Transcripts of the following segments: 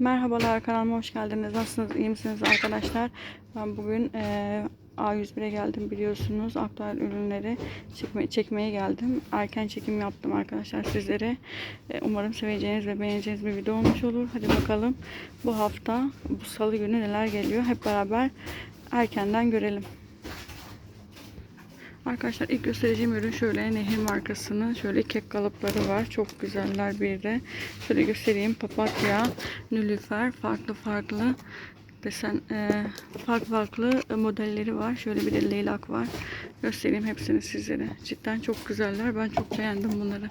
Merhabalar kanalıma hoş geldiniz. Nasılsınız? iyi misiniz arkadaşlar? Ben bugün eee, A101'e geldim biliyorsunuz. Aktüel ürünleri çekme, çekmeye geldim. Erken çekim yaptım arkadaşlar sizlere. E, umarım seveceğiniz ve beğeneceğiniz bir video olmuş olur. Hadi bakalım bu hafta bu salı günü neler geliyor. Hep beraber erkenden görelim. Arkadaşlar ilk göstereceğim ürün şöyle nehir markasının şöyle kek kalıpları var. Çok güzeller bir de. Şöyle göstereyim. Papatya, nülüfer farklı farklı desen e, farklı farklı modelleri var. Şöyle bir de leylak var. Göstereyim hepsini sizlere. Cidden çok güzeller. Ben çok beğendim bunları.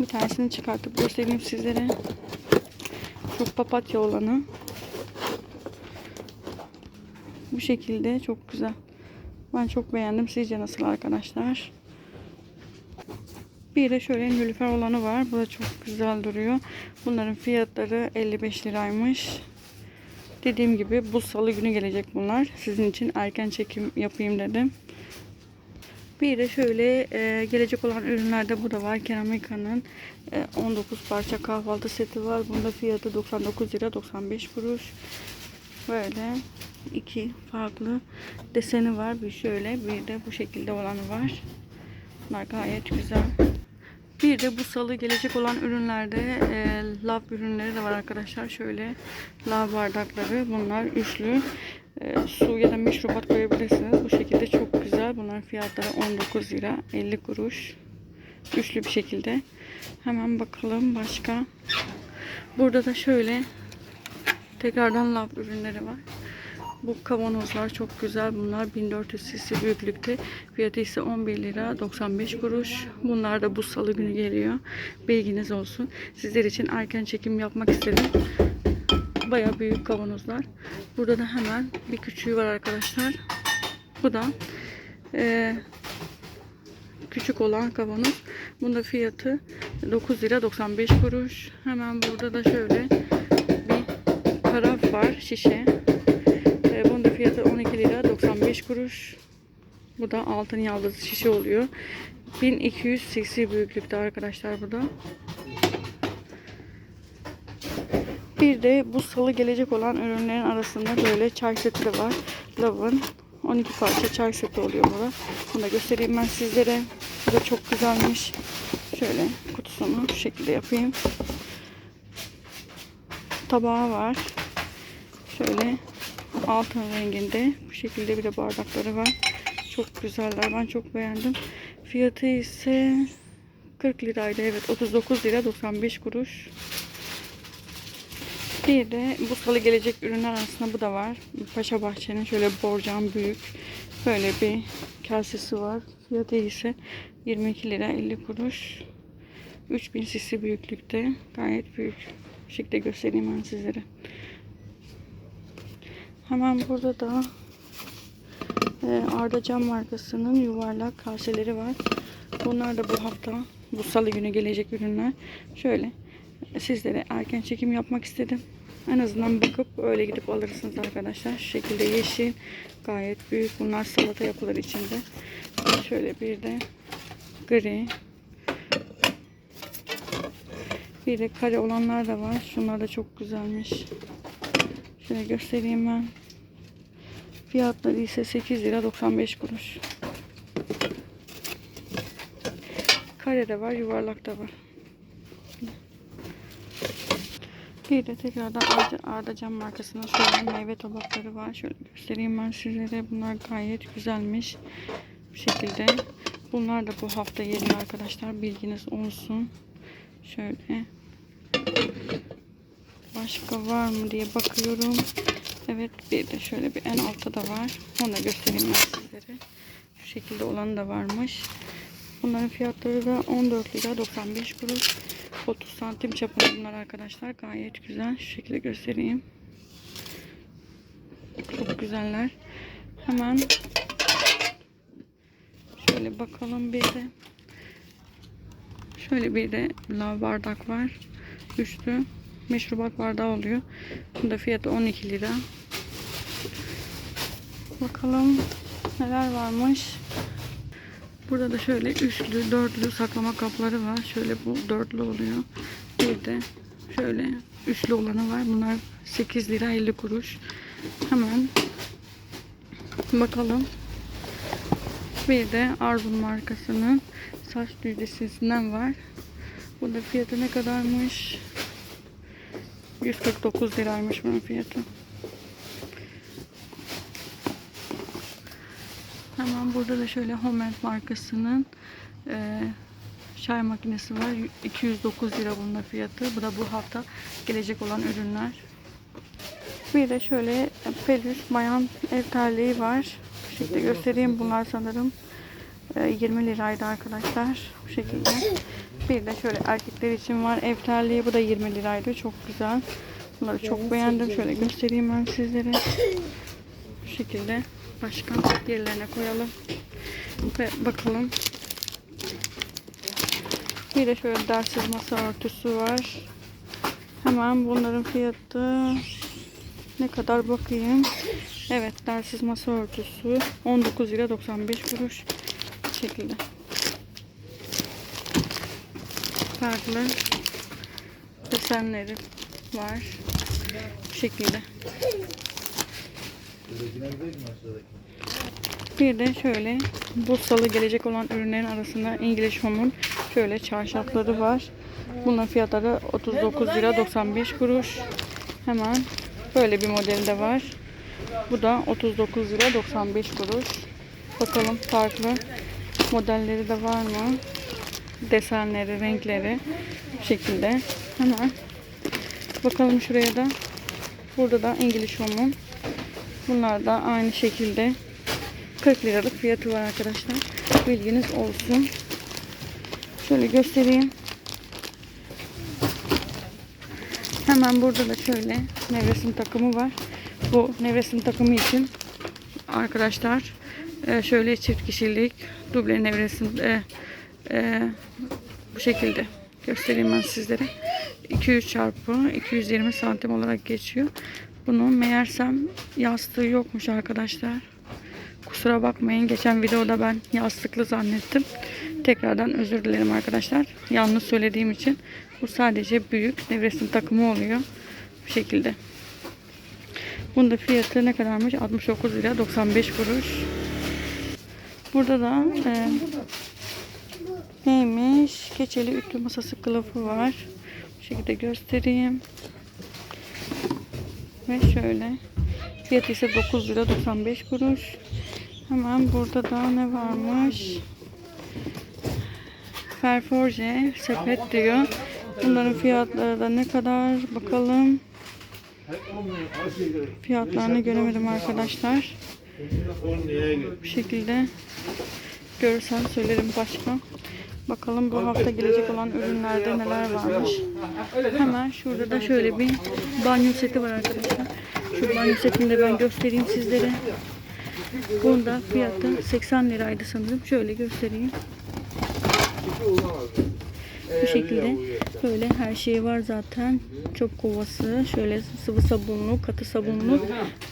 Bir tanesini çıkartıp göstereyim sizlere. Çok papatya olanı. Bu şekilde çok güzel. Ben çok beğendim. Sizce nasıl arkadaşlar? Bir de şöyle nülüfer olanı var. Bu da çok güzel duruyor. Bunların fiyatları 55 liraymış. Dediğim gibi bu salı günü gelecek bunlar. Sizin için erken çekim yapayım dedim. Bir de şöyle e, gelecek olan ürünlerde bu da var. Keramika'nın e, 19 parça kahvaltı seti var. Bunda fiyatı 99 lira 95 kuruş. Böyle iki farklı deseni var. Bir şöyle bir de bu şekilde olanı var. Bunlar gayet güzel. Bir de bu salı gelecek olan ürünlerde e, lav ürünleri de var arkadaşlar. Şöyle lav bardakları. Bunlar üçlü. E, su ya da meşrubat koyabilirsiniz. Bu şekilde çok güzel. Bunların fiyatları 19 lira 50 kuruş. Üçlü bir şekilde. Hemen bakalım başka. Burada da şöyle tekrardan lav ürünleri var. Bu kavanozlar çok güzel. Bunlar 1400 cc büyüklükte. Fiyatı ise 11 lira 95 kuruş. Bunlar da bu salı günü geliyor. Bilginiz olsun. Sizler için erken çekim yapmak istedim. Baya büyük kavanozlar. Burada da hemen bir küçüğü var arkadaşlar. Bu da eee, küçük olan kavanoz. Bunda fiyatı 9 lira 95 kuruş. Hemen burada da şöyle bir karaf var şişe. Ee, bunun da fiyatı 12 lira 95 kuruş. Bu da altın yaldızı şişe oluyor. 1200 cc büyüklükte arkadaşlar bu da. Bir de bu salı gelecek olan ürünlerin arasında böyle çay seti de var. Love'ın 12 parça çay seti oluyor bu da. Bunu da göstereyim ben sizlere. Bu da çok güzelmiş. Şöyle kutusunu şu şekilde yapayım. Tabağı var. Şöyle altın renginde. Bu şekilde bir de bardakları var. Çok güzeller. Ben çok beğendim. Fiyatı ise 40 liraydı. Evet 39 lira 95 kuruş. Bir de bu salı gelecek ürünler arasında bu da var. Paşa Bahçe'nin şöyle borcam büyük. Böyle bir kasesi var. Fiyatı ise 22 lira 50 kuruş. 3000 cc büyüklükte. Gayet büyük. Bu şekilde göstereyim ben sizlere. Hemen burada da e, Arda Cam markasının yuvarlak kaseleri var. Bunlar da bu hafta bu salı günü gelecek ürünler. Şöyle sizlere erken çekim yapmak istedim. En azından bakıp öyle gidip alırsınız arkadaşlar. Şu şekilde yeşil gayet büyük. Bunlar salata yapılır içinde. Şöyle bir de gri. Bir de kare olanlar da var. Şunlar da çok güzelmiş. Şöyle göstereyim ben. Fiyatları ise 8 lira 95 kuruş. Kare de var, yuvarlak da var. Bir de tekrardan Arda, Arda Cam markasının şöyle meyve tabakları var. Şöyle göstereyim ben sizlere. Bunlar gayet güzelmiş. Bu şekilde. Bunlar da bu hafta yeni arkadaşlar. Bilginiz olsun. Şöyle. Başka var mı diye bakıyorum. Evet bir de şöyle bir en altta da var. Onu da göstereyim ben sizlere. Şu şekilde olan da varmış. Bunların fiyatları da 14 lira 95 kuruş. 30 santim çapında bunlar arkadaşlar. Gayet güzel. Şu şekilde göstereyim. Çok güzeller. Hemen şöyle bakalım bir de. Şöyle bir de lav bardak var. Üçlü meşrubat bardağı oluyor. Bunda fiyatı 12 lira. Bakalım neler varmış. Burada da şöyle üçlü, dörtlü saklama kapları var. Şöyle bu dörtlü oluyor. Bir de Şöyle üçlü olanı var. Bunlar 8 lira 50 kuruş. Hemen bakalım. Bir de Arbun markasının saç düzlesinden var. Bu da fiyatı ne kadarmış? 149 liraymış bunun fiyatı. Hemen burada da şöyle Homer markasının eee çay makinesi var. 209 lira bunun fiyatı. Bu da bu hafta gelecek olan ürünler. Bir de şöyle Pelus bayan ev terliği var. Bu şekilde göstereyim. Bunlar sanırım e, 20 liraydı arkadaşlar. Bu şekilde. Bir de şöyle erkekler için var ev terliği. Bu da 20 liraydı. Çok güzel. Bunları çok beğendim. Şöyle göstereyim ben sizlere. Bu şekilde. Başka yerlerine koyalım. Ve bakalım. Bir de şöyle dersiz masa örtüsü var. Hemen bunların fiyatı ne kadar bakayım. Evet dersiz masa örtüsü 19 lira 95 kuruş bu şekilde. Farklı desenleri var. Bu şekilde. Bir de şöyle bu salı gelecek olan ürünlerin arasında English Home'un şöyle çarşafları var. Bunların fiyatları 39 lira 95 kuruş. Hemen böyle bir modeli de var. Bu da 39 lira 95 kuruş. Bakalım farklı modelleri de var mı? Desenleri, renkleri bu şekilde. Hemen bakalım şuraya da. Burada da English Home'un. Bunlar da aynı şekilde 40 liralık fiyatı var arkadaşlar. Bilginiz olsun. Şöyle göstereyim. Hemen burada da şöyle nevresim takımı var. Bu nevresim takımı için arkadaşlar e, şöyle çift kişilik duble nevresim e, e, bu şekilde göstereyim ben sizlere. 200 çarpı 220 santim olarak geçiyor. Bunun meğersem yastığı yokmuş arkadaşlar. Kusura bakmayın. Geçen videoda ben yastıklı zannettim. Tekrardan özür dilerim arkadaşlar. Yanlış söylediğim için. Bu sadece büyük nevresim takımı oluyor. Bu şekilde. Bunun da fiyatı ne kadarmış? 69 lira 95 kuruş. Burada da e, neymiş? Keçeli ütü masası kılıfı var. Bu şekilde göstereyim. Ve şöyle. Fiyatı ise 9 lira 95 kuruş. Hemen burada da ne varmış? Ferforje sepet diyor. Bunların fiyatları da ne kadar bakalım. Fiyatlarını göremedim arkadaşlar. Bu şekilde görürsem söylerim başka. Bakalım bu hafta gelecek olan ürünlerde neler varmış. Hemen şurada da şöyle bir banyo seti var arkadaşlar. Şu banyo setini de ben göstereyim sizlere. Bunda fiyatı 80 liraydı sanırım. Şöyle göstereyim. Bu şekilde böyle her şey var zaten. Çöp kovası, şöyle sıvı sabunlu, katı sabunlu,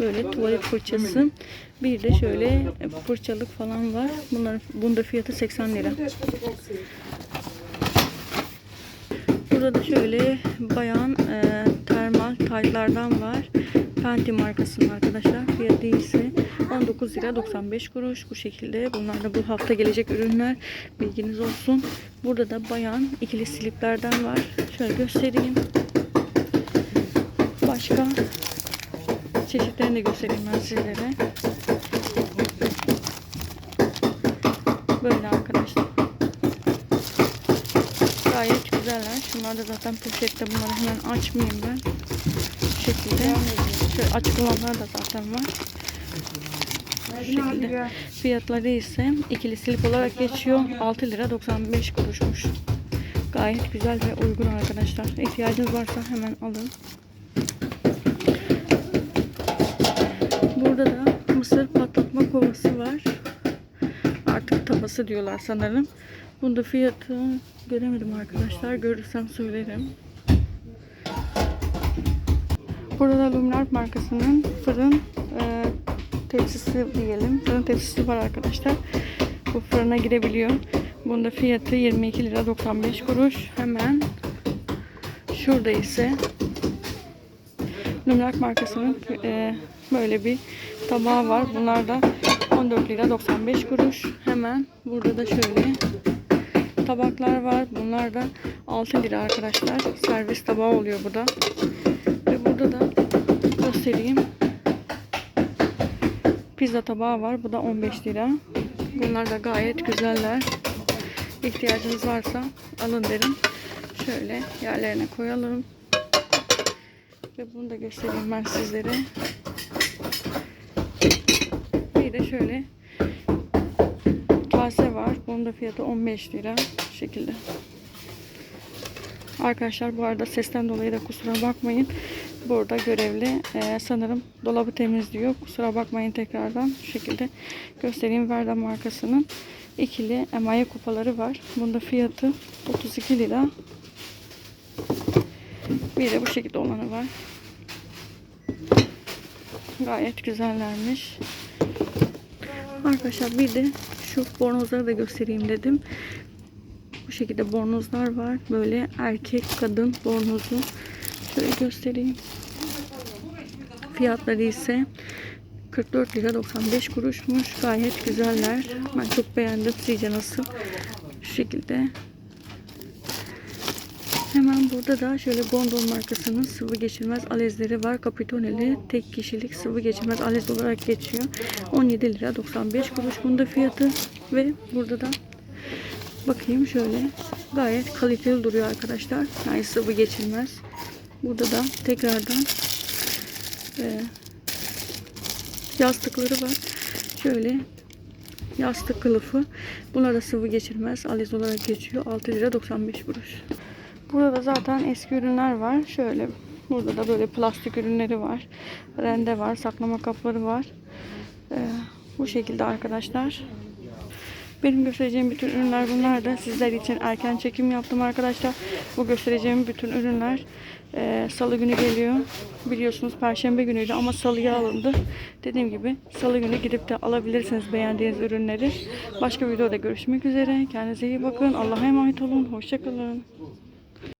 böyle tuvalet fırçası. Bir de şöyle fırçalık falan var. Bunların bunda fiyatı 80 lira. Burada da şöyle bayan e, termal taytlardan var. Fenty markasının arkadaşlar. Fiyatı ise 19 lira 95 kuruş. Bu şekilde. Bunlar da bu hafta gelecek ürünler. Bilginiz olsun. Burada da bayan ikili sliplerden var. Şöyle göstereyim. Başka çeşitlerini de göstereyim ben sizlere. Böyle arkadaşlar. Gayet güzeller. Şunlar da zaten poşette. Bunları hemen açmayayım ben. Şekilde. Şöyle açık olanlar da zaten var. Bu şekilde. Fiyatları ise ikili slip olarak geçiyor. 6 lira 95 kuruşmuş. Gayet güzel ve uygun arkadaşlar. İhtiyacınız varsa hemen alın. Burada da mısır patlatma kovası var. Artık tavası diyorlar sanırım. Bunda fiyatı göremedim arkadaşlar. Görürsem söylerim. Burada da Luminar markasının fırın e, tepsisi diyelim. Fırın tepsisi var arkadaşlar. Bu fırına girebiliyor. Bunda fiyatı 22 lira 95 kuruş. Hemen Şurada ise Numrak markasının e, böyle bir tabağı var. Bunlar da 14 lira 95 kuruş. Hemen burada da şöyle tabaklar var. Bunlar da 6 lira arkadaşlar. Servis tabağı oluyor bu da. Burada da göstereyim. Pizza tabağı var. Bu da 15 lira. Bunlar da gayet güzeller. İhtiyacınız varsa alın derim. Şöyle yerlerine koyalım. Ve bunu da göstereyim ben sizlere. Bir de şöyle kase var. Bunun da fiyatı 15 lira. Bu şekilde. Arkadaşlar bu arada sesten dolayı da kusura bakmayın. Burada görevli e, sanırım dolabı temizliyor. Kusura bakmayın tekrardan. Şu şekilde göstereyim. Verda markasının ikili emaye kupaları var. Bunda fiyatı 32 lira. Bir de bu şekilde olanı var. Gayet güzellermiş. Arkadaşlar bir de şu bornozları da göstereyim dedim. Bu şekilde bornozlar var. Böyle erkek kadın bornozu. Şöyle göstereyim. Fiyatları ise 44 lira 95 kuruşmuş. Gayet güzeller. Ben çok beğendim. Sizce nasıl? Şu şekilde. Hemen burada da şöyle Bondol markasının sıvı geçirmez alezleri var. Capitoneli tek kişilik sıvı geçirmez alez olarak geçiyor. 17 lira 95 kuruş bunda fiyatı ve burada da bakayım şöyle gayet kaliteli duruyor arkadaşlar. Yani sıvı geçirmez. Burada da tekrardan e, yastıkları var. Şöyle yastık kılıfı. Bunlar da sıvı geçirmez. Aliz olarak geçiyor. 6 lira 95 kuruş. Burada da zaten eski ürünler var. Şöyle burada da böyle plastik ürünleri var. Rende var. Saklama kapları var. Ee, bu şekilde arkadaşlar. Benim göstereceğim bütün ürünler bunlar da sizler için erken çekim yaptım arkadaşlar. Bu göstereceğim bütün ürünler e, salı günü geliyor. Biliyorsunuz perşembe günüydü ama salıya alındı. Dediğim gibi salı günü gidip de alabilirsiniz beğendiğiniz ürünleri. Başka videoda görüşmek üzere. Kendinize iyi bakın. Allah'a emanet olun. Hoşçakalın.